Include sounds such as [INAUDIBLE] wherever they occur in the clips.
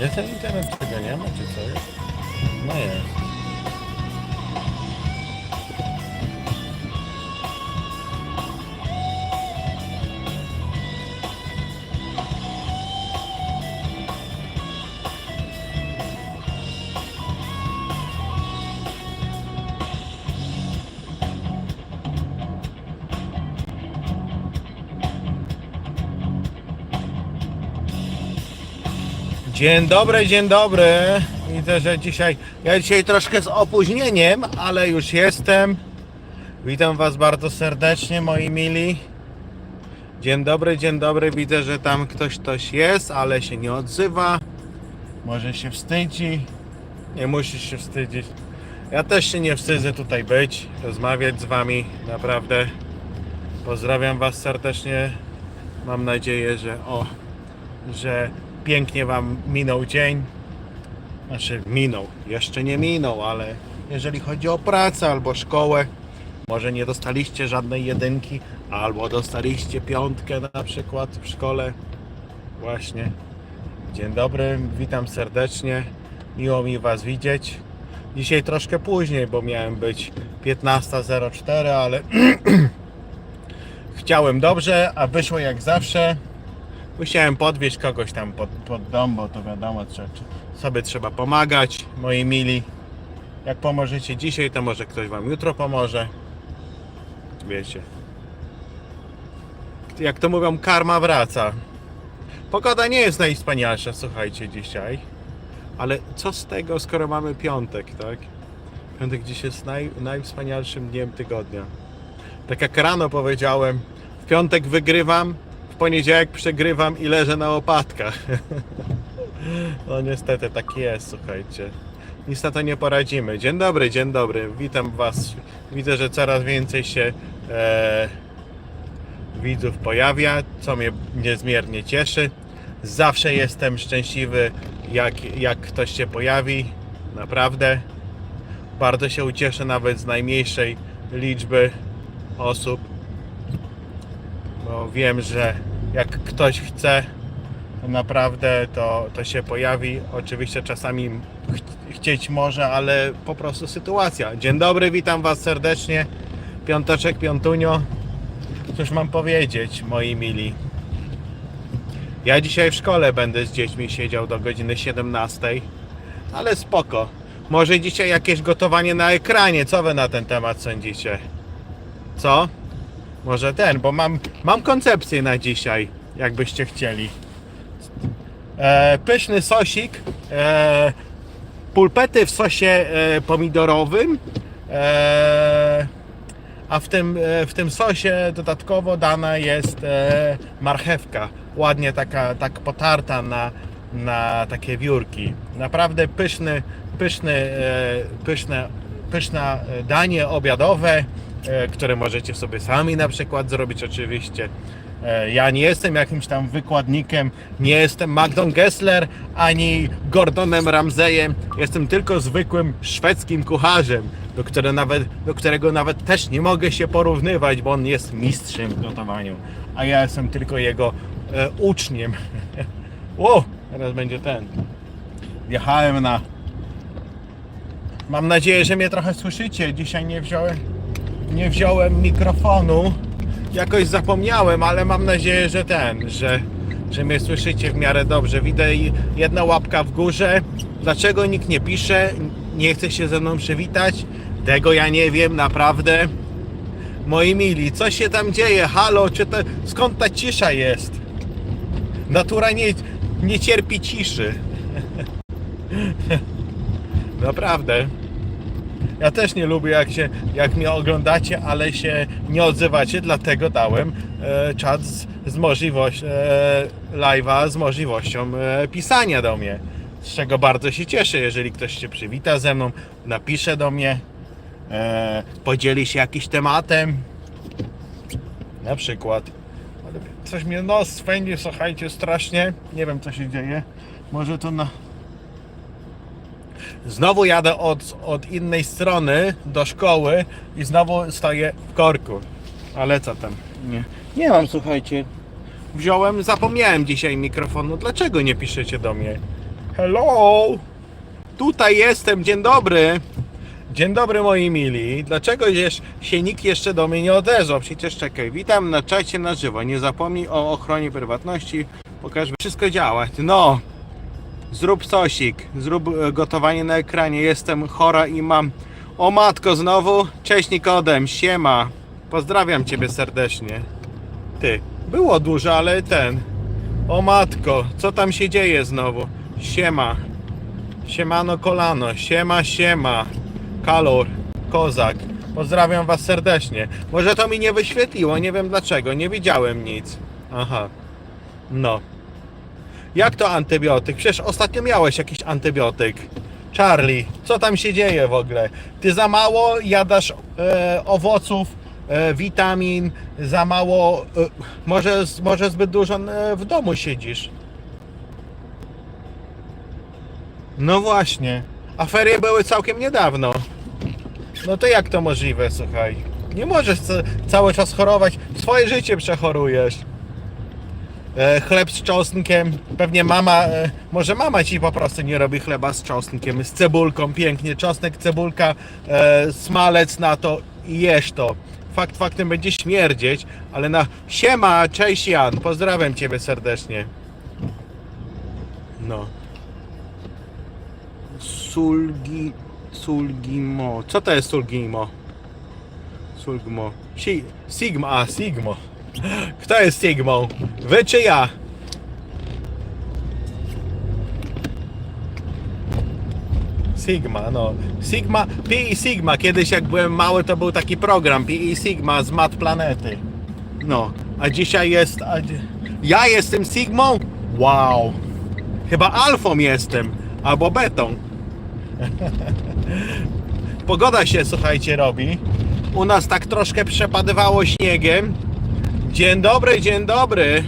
Jest ten internet, czego nie ma, czy co? No jest. Dzień dobry, dzień dobry. Widzę, że dzisiaj. Ja dzisiaj troszkę z opóźnieniem, ale już jestem. Witam Was bardzo serdecznie, moi mili. Dzień dobry, dzień dobry. Widzę, że tam ktoś ktoś jest, ale się nie odzywa. Może się wstydzi. Nie musisz się wstydzić. Ja też się nie wstydzę tutaj być, rozmawiać z Wami. Naprawdę. Pozdrawiam Was serdecznie. Mam nadzieję, że o, że pięknie Wam minął dzień. Znaczy minął, jeszcze nie minął, ale jeżeli chodzi o pracę albo szkołę, może nie dostaliście żadnej jedynki, albo dostaliście piątkę na przykład w szkole. Właśnie. Dzień dobry, witam serdecznie. Miło mi Was widzieć. Dzisiaj troszkę później, bo miałem być 15.04, ale [CLEARS THROAT] chciałem dobrze, a wyszło jak zawsze. Musiałem podwieźć kogoś tam pod, pod dom, bo to wiadomo, trzeba, sobie trzeba pomagać, moi mili. Jak pomożecie dzisiaj, to może ktoś wam jutro pomoże. Wiecie. Jak to mówią, karma wraca. Pogoda nie jest najwspanialsza, słuchajcie, dzisiaj. Ale co z tego, skoro mamy piątek, tak? Piątek dziś jest naj, najwspanialszym dniem tygodnia. Tak jak rano powiedziałem, w piątek wygrywam, poniedziałek przegrywam i leżę na łopatkach. [LAUGHS] No niestety tak jest, słuchajcie. Nic na to nie poradzimy. Dzień dobry, dzień dobry. Witam Was. Widzę, że coraz więcej się e, widzów pojawia, co mnie niezmiernie cieszy. Zawsze jestem szczęśliwy, jak, jak ktoś się pojawi. Naprawdę. Bardzo się ucieszę nawet z najmniejszej liczby osób bo wiem, że jak ktoś chce, naprawdę to, to się pojawi. Oczywiście czasami ch- chcieć może, ale po prostu sytuacja. Dzień dobry, witam Was serdecznie. Piąteczek, piątunio. Cóż mam powiedzieć, moi mili. Ja dzisiaj w szkole będę z dziećmi siedział do godziny 17, ale spoko. Może dzisiaj jakieś gotowanie na ekranie. Co Wy na ten temat sądzicie? Co? Może ten, bo mam, mam koncepcję na dzisiaj, jakbyście chcieli. E, pyszny sosik, e, pulpety w sosie e, pomidorowym, e, a w tym, e, w tym sosie dodatkowo dana jest e, marchewka, ładnie taka tak potarta na, na takie wiórki. Naprawdę pyszny, pyszny, e, pyszne, pyszne danie obiadowe, które możecie sobie sami na przykład zrobić oczywiście. E, Ja nie jestem jakimś tam wykładnikiem, nie jestem Magdą Gessler ani Gordonem Ramseyem. Jestem tylko zwykłym szwedzkim kucharzem, do, które nawet, do którego nawet też nie mogę się porównywać, bo on jest mistrzem w gotowaniu, a ja jestem tylko jego e, uczniem. [LAUGHS] o, teraz będzie ten. Wjechałem na. Mam nadzieję, że mnie trochę słyszycie. Dzisiaj nie wziąłem, nie wziąłem mikrofonu. Jakoś zapomniałem, ale mam nadzieję, że ten, że, że mnie słyszycie w miarę dobrze. Widzę jedna łapka w górze. Dlaczego nikt nie pisze? Nie chce się ze mną przywitać? Tego ja nie wiem, naprawdę. Moi mili, co się tam dzieje? Halo, czy to, skąd ta cisza jest? Natura nie, nie cierpi ciszy. [LAUGHS] Naprawdę. Ja też nie lubię jak się, jak mnie oglądacie, ale się nie odzywacie, dlatego dałem e, czat z, z możliwością e, live'a z możliwością e, pisania do mnie. Z czego bardzo się cieszę, jeżeli ktoś się przywita ze mną, napisze do mnie, e, podzieli się jakimś tematem. Na przykład. Coś mnie nos swędzi, słuchajcie, strasznie. Nie wiem co się dzieje. Może to na, Znowu jadę od, od innej strony do szkoły i znowu stoję w korku. Ale co tam? Nie, nie mam, słuchajcie, wziąłem, zapomniałem dzisiaj mikrofonu. Dlaczego nie piszecie do mnie? Hello! Tutaj jestem, dzień dobry. Dzień dobry moi mili. Dlaczego się nikt jeszcze do mnie nie odezwał? Przecież czekaj, witam na czacie na żywo. Nie zapomnij o ochronie prywatności. Pokaż, wszystko działa. No, zrób sosik, zrób e, gotowanie na ekranie. Jestem chora i mam... O matko, znowu? Cześć Nikodem, siema. Pozdrawiam ciebie serdecznie. Ty, było dużo, ale ten... O matko, co tam się dzieje znowu? Siema. Siemano kolano, siema siema. Kalor, kozak. Pozdrawiam was serdecznie. Może to mi nie wyświetliło, nie wiem dlaczego, nie widziałem nic. Aha. No. Jak to antybiotyk? Przecież ostatnio miałeś jakiś antybiotyk. Charlie, co tam się dzieje w ogóle? Ty za mało jadasz e, owoców, e, witamin, za mało, e, może, może zbyt dużo e, w domu siedzisz. No właśnie. A ferie były całkiem niedawno. No to jak to możliwe, słuchaj? Nie możesz ca- cały czas chorować. Swoje życie przechorujesz. E, chleb z czosnkiem. Pewnie mama, e, może mama ci po prostu nie robi chleba z czosnkiem, z cebulką, pięknie. Czosnek, cebulka, e, smalec na to i jesz to. Fakt faktem będzie śmierdzieć, ale na... Siema, cześć Jan, pozdrawiam ciebie serdecznie. No. Sulgi... Sulgimo. Co to jest Sulgimo? Sulgmo. Si, Sigma, a Sigmo. Kto jest Sigmą? Wy czy ja? Sigma, no. Sigma, Pi i Sigma. Kiedyś jak byłem mały to był taki program Pi i Sigma z Mat Planety. No, a dzisiaj jest... A, ja jestem Sigmą? Wow. Chyba alfą jestem, albo betą. [LAUGHS] Pogoda się, słuchajcie, robi. U nas tak troszkę przepadywało śniegiem. Dzień dobry, dzień dobry.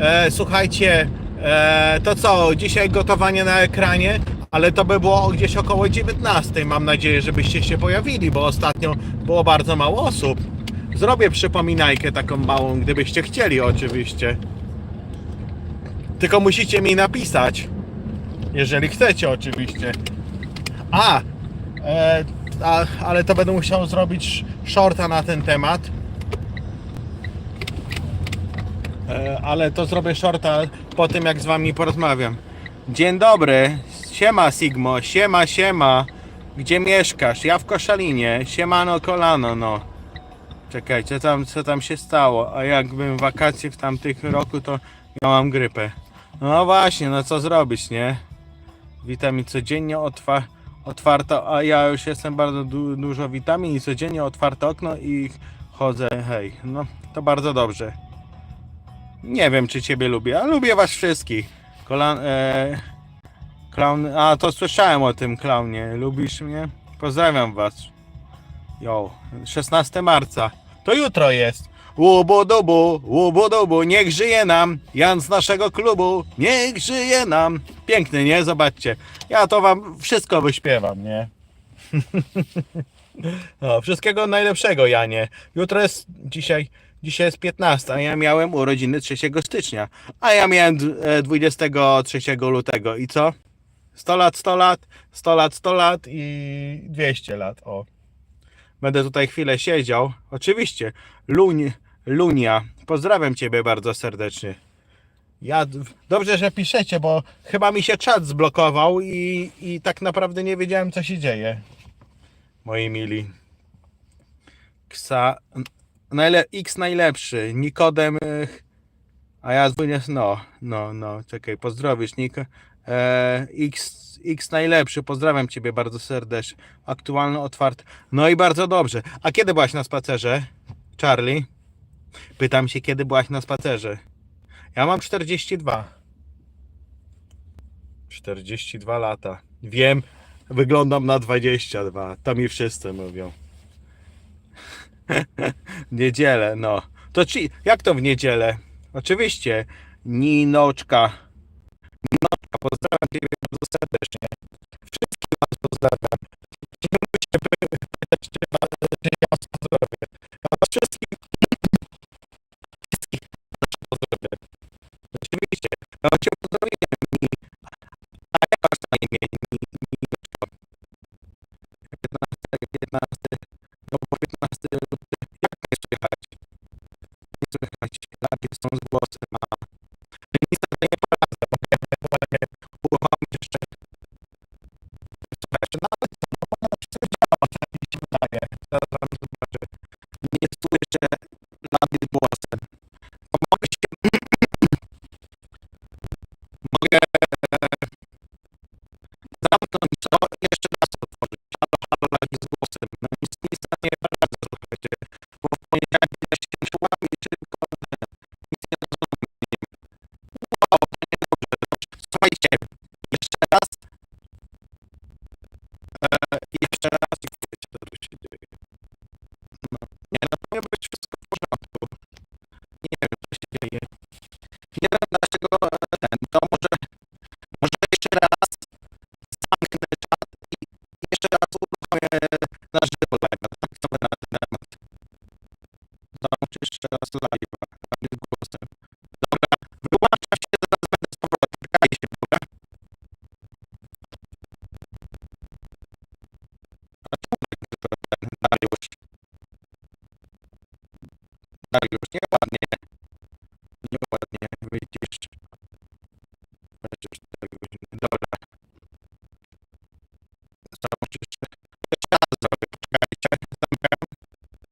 E, słuchajcie, e, to co, dzisiaj gotowanie na ekranie, ale to by było gdzieś około 19. Mam nadzieję, żebyście się pojawili, bo ostatnio było bardzo mało osób. Zrobię przypominajkę taką małą, gdybyście chcieli oczywiście. Tylko musicie mi napisać. Jeżeli chcecie, oczywiście. A, e, a, ale to będę musiał zrobić shorta na ten temat. E, ale to zrobię shorta po tym, jak z wami porozmawiam. Dzień dobry. Siema Sigmo, siema, siema. Gdzie mieszkasz? Ja w Koszalinie. Siemano kolano, no. Czekajcie, co tam, co tam się stało? A jakbym wakacje w tamtych roku, to miałam grypę. No właśnie, no co zrobić, nie? Witamin codziennie otwa otwarto, a ja już jestem bardzo du dużo witamin i codziennie otwarte okno i chodzę, hej, no to bardzo dobrze. Nie wiem, czy ciebie lubię, a lubię was wszystkich. Kolan, e, klaun, a to słyszałem o tym klaunie. Lubisz mnie? Pozdrawiam was. Jo, 16 marca. To jutro jest. Łubu-dubu, łubu-dubu, niech żyje nam. Jan z naszego klubu, niech żyje nam. Piękny, nie? Zobaczcie. Ja to wam wszystko wyśpiewam, nie? [LAUGHS] No, wszystkiego najlepszego, Janie. Jutro jest dzisiaj, dzisiaj jest 15, a ja miałem urodziny 3 stycznia. A ja miałem d- e, 23 lutego. I co? 100 lat, 100 lat, 100 lat, 100 lat i 200 lat. O. Będę tutaj chwilę siedział. Oczywiście. Luń, Lunia. Pozdrawiam Ciebie bardzo serdecznie. Ja, dobrze, że piszecie, bo chyba mi się czat zblokował i, i tak naprawdę nie wiedziałem, co się dzieje. Moi mili. Ksa, najle, X najlepszy, Nikodem, a ja 20, no, no, no, czekaj, pozdrowisz, Nik, e, X, X najlepszy, pozdrawiam Ciebie bardzo serdecznie, aktualny, otwarty, no i bardzo dobrze. A kiedy byłaś na spacerze, Charlie? Pytam się, kiedy byłaś na spacerze? Ja mam 42. 42 lata. Wiem, Wyglądam na 22. To mi wszyscy mówią. [LAUGHS] w niedzielę, no. To ci, jak to w niedzielę? Oczywiście, Ninoczka. Ninoczka, pozdrawiam Cię bardzo serdecznie. Wszystkich Was pozdrawiam. Nie musicie pytać, czy, czy ja Was pozdrowię. A Was wszystkich, wszystkich pozdrowię. Oczywiście, no Cię pozdrowiłem, no po 15 lutego, jak nie słychać? Nie słychać, lampie są z